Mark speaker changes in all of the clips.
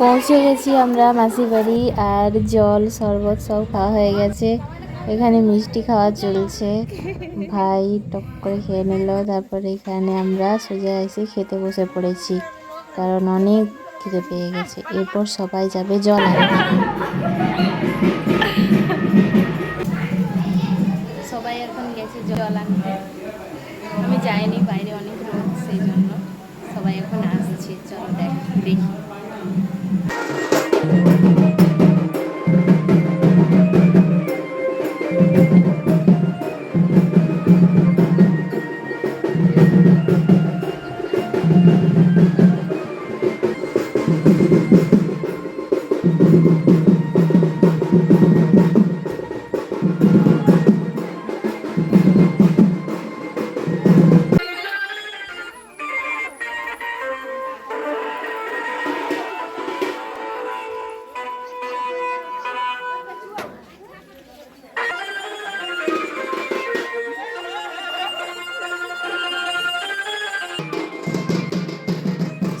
Speaker 1: পৌঁছে গেছি আমরা মাসির বাড়ি, আর জল, শরবত সব খাওয়া হয়ে গেছে। এখানে মিষ্টি খাওয়া চলছে। ভাই টক করে খেয়ে নিল। তারপরে এখানে আমরা সোজা এসে খেতে বসে পড়েছি, কারণ অনেক খিদে পেয়ে গেছে। এরপর সবাই যাবে জল আনতে।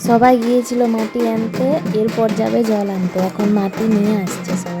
Speaker 1: সবাই গিয়েছিল মাটি আনতে এরপর যাবে জল আনতে। এখন মাটি নিয়ে আসছে সবাই।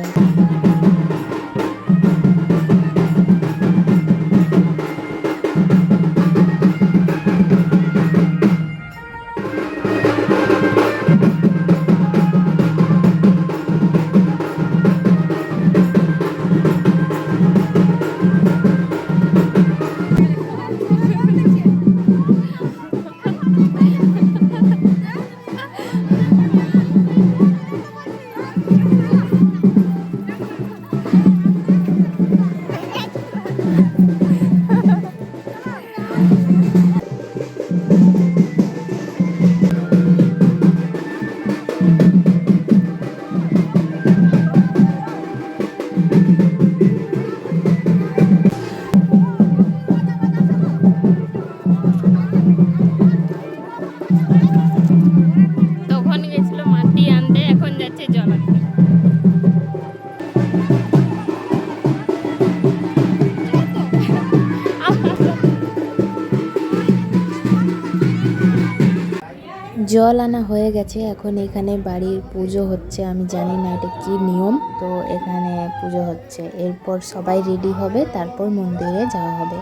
Speaker 1: জল আনা হয়ে গেছে, এখন এখানে বাড়ির পুজো হচ্ছে, আমি জানি না এটা কি নিয়ম। তো এখানে পুজো হচ্ছে, এরপর সবাই রেডি হবে, তারপর মন্দিরে যাওয়া হবে।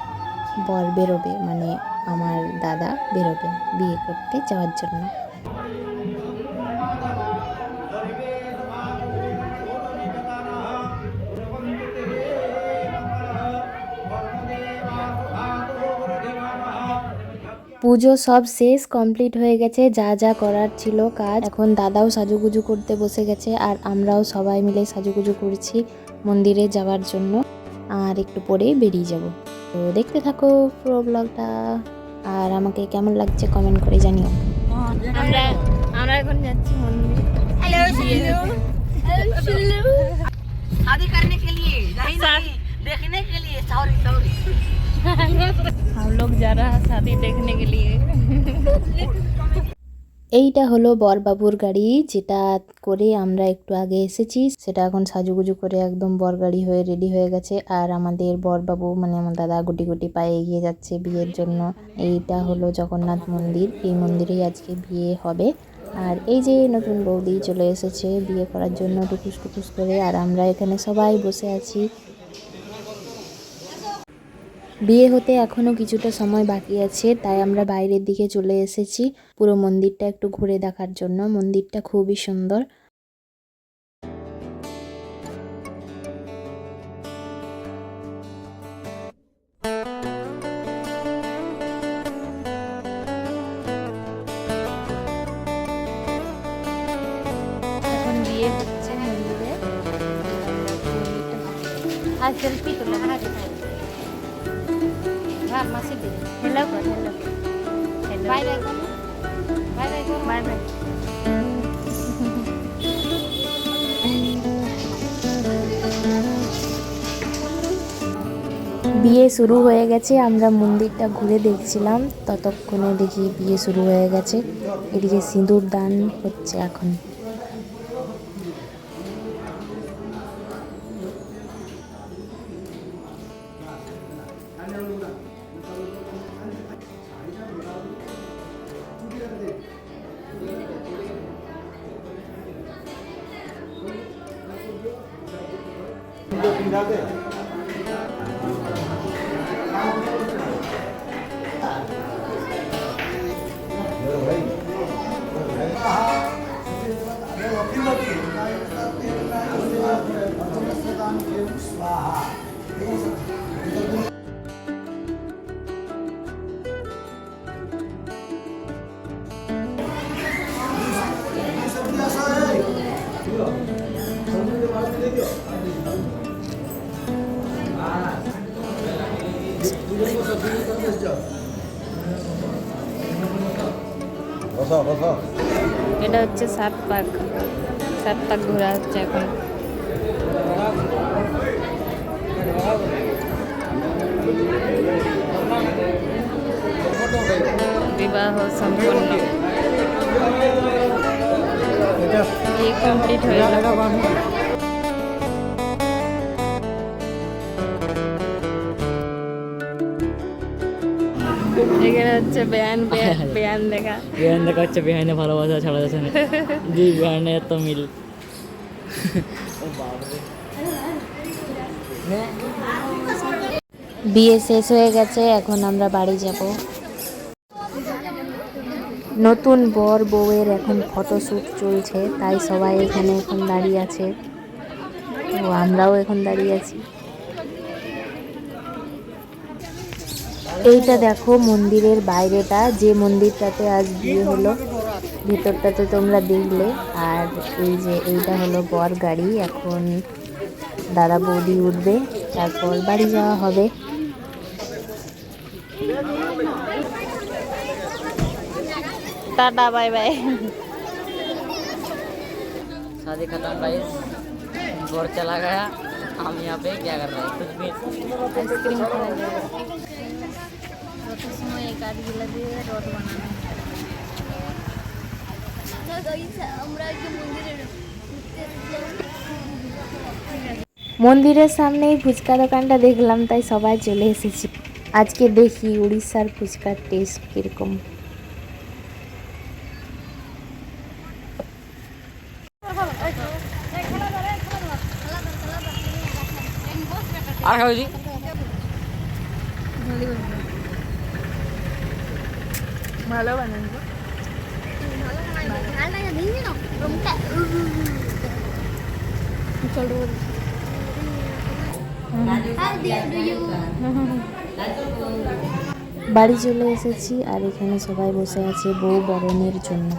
Speaker 1: বর বেরোবে মানে আমার দাদা বেরোবে, বিয়ে করতে যাওয়ার জন্য। পুজো সব শেষ কমপ্লিট হয়ে গেছে যা যা করার ছিল কাজ। এখন দাদাও সাজুগুজু করতে বসে গেছে আর আমরাও সবাই মিলে সাজুগুজু করছি মন্দিরে যাওয়ার জন্য। আর একটু পরেই বেরিয়ে যাব। তো দেখতে থাকো পুরো ব্লগটা আর আমাকে কেমন লাগছে কমেন্ট করে জানিও। আমরা এখন যাচ্ছি মন্দির।
Speaker 2: হ্যালো হ্যালো আদি देखने के लिए सॉरी सॉरी
Speaker 3: हम लोग जा रहा है शादी देखने के लिए
Speaker 1: এইটা হলো বরবাবুর গাড়ি যেটা করে আমরা একটু আগে এসেছি সেটা এখন সাজুগুজু করে একদম বর গাড়ি হয়ে রেডি হয়ে গেছে আর আমাদের বরবাবু মানে আমার দাদা গুটি গুটি পায়ে এগিয়ে যাচ্ছে বিয়ের জন্য এইটা হলো জগন্নাথ মন্দির এই মন্দিরেই আজকে বিয়ে হবে আর এই যে নতুন বৌদি চলে এসেছে বিয়ে করার জন্য টুকুস টুকুস করে আর আমরা এখানে সবাই বসে আছি বিয়ে হতে এখনও কিছুটা সময় বাকি আছে, তাই আমরা বাইরের দিকে চলে এসেছি। পুরো মন্দিরটা একটু ঘুরে দেখার জন্য। মন্দিরটা খুবই সুন্দর। আর সেলফি তোলা হ্যাঁ মাসি দিদি হ্যালো হ্যালো বাই বাই করো বাই বাই করো বাই বাই বিয়ে শুরু হয়ে গেছে আমরা মন্দিরটা ঘুরে দেখছিলাম। ততক্ষণে দেখি বিয়ে শুরু হয়ে গেছে। এদিকে সিঁদুর দান হচ্ছে এখন।
Speaker 4: বসো বসো
Speaker 3: এটা হচ্ছে সাত পাক। সাত পাক ঘোরা হচ্ছে এখন। বিবাহ সম্পন্ন। এই কমপ্লিট হয়ে গেল। হচ্ছে বেয়ান বেয়ান বেয়ান দেখা।
Speaker 5: বিহান দেখা হচ্ছে বিহানে ভালোবাসা ছাড়া যাচ্ছে না। বিহানে এত মিল।
Speaker 1: বিয়ে শেষ হয়ে গেছে এখন আমরা বাড়ি যাব। নতুন বর বউয়ের এখন ফটোশ্যুট চলছে তাই সবাই এখানে এখন দাঁড়িয়ে আছে। ও আমরাও এখন দাঁড়িয়ে আছি। এইটা দেখো মন্দিরের বাইরেটা যে মন্দিরটাতে আজ বিয়ে হলো ভিতরটাতে তোমরা দেখলে আর এই যে এইটা হলো বর গাড়ি এখন দাদা বৌদি উঠবে তারপর বাড়ি যাওয়া হবে
Speaker 3: টাটা বাই বাই
Speaker 5: शादी खत्म गाइस बोर चला गया हम यहाँ पे क्या कर रहे हैं कुछ भी
Speaker 3: আইসক্রিম খাওয়া যাবে কত সময় এই কাঠগুলো দিয়ে রড বানানো
Speaker 1: মন্দিরের সামনেই ফুচকা দোকানটা দেখলাম, তাই সবাই চলে এসেছি। আজকে দেখি উড়িষ্যার ফুচকার টেস্ট কীরকম।
Speaker 5: আর
Speaker 3: ভালো বানানো।
Speaker 1: বাড়ি চলে এসেছি আর এখানে সবাই বসে আছে বউ বরণের জন্য।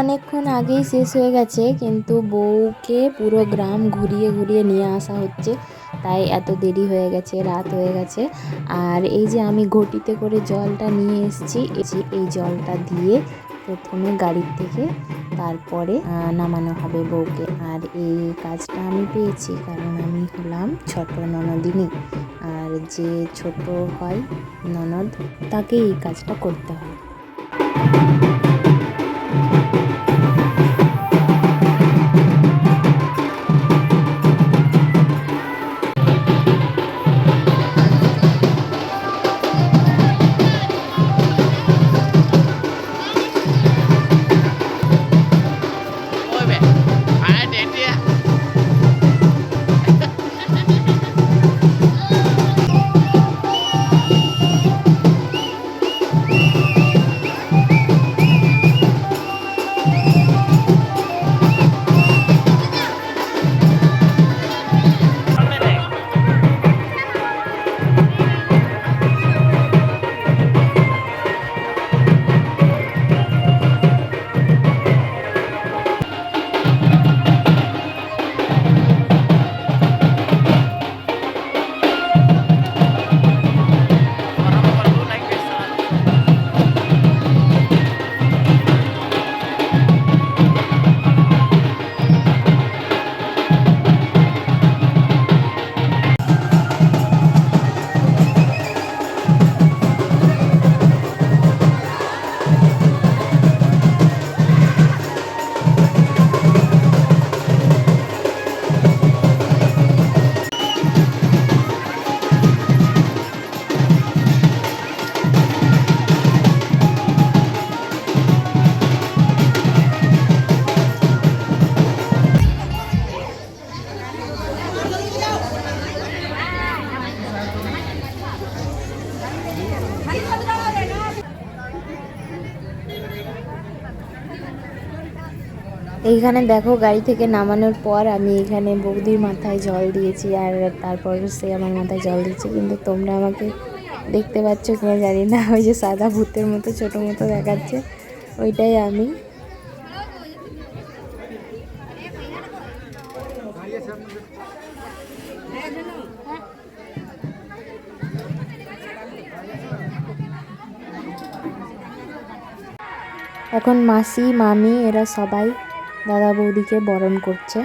Speaker 1: অনেকক্ষণ আগেই শেষ হয়ে গেছে, কিন্তু বউকে পুরো গ্রাম ঘুরিয়ে ঘুরিয়ে নিয়ে আসা হচ্ছে। তাই এত দেরি হয়ে গেছে, রাত হয়ে গেছে। আর এই যে আমি ঘটিতে করে জলটা নিয়ে এসেছি, এই জলটা দিয়ে প্রথমে গাড়ির থেকে তারপরে নামানো হবে বউকে। আর এই কাজটা আমি পেয়েছি, কারণ আমি হলাম ছোট ননদিনী। আর যে ছোট হয় ননদ তাকে এই কাজটা করতে হয় এইখানে দেখো গাড়ি থেকে নামানোর পর আমি এখানে বৌদির মাথায় জল দিয়েছি আর তারপর সে আমার মাথায় জল দিচ্ছে। কিন্তু তোমরা আমাকে দেখতে পাচ্ছ কিনা জানি না। ওই যে সাদা ভূতের মতো, ছোটো মতো দেখাচ্ছে। ওইটাই আমি। এখন মাসি, মামি, এরা সবাই দাদা বৌদিকে বরণ করছে।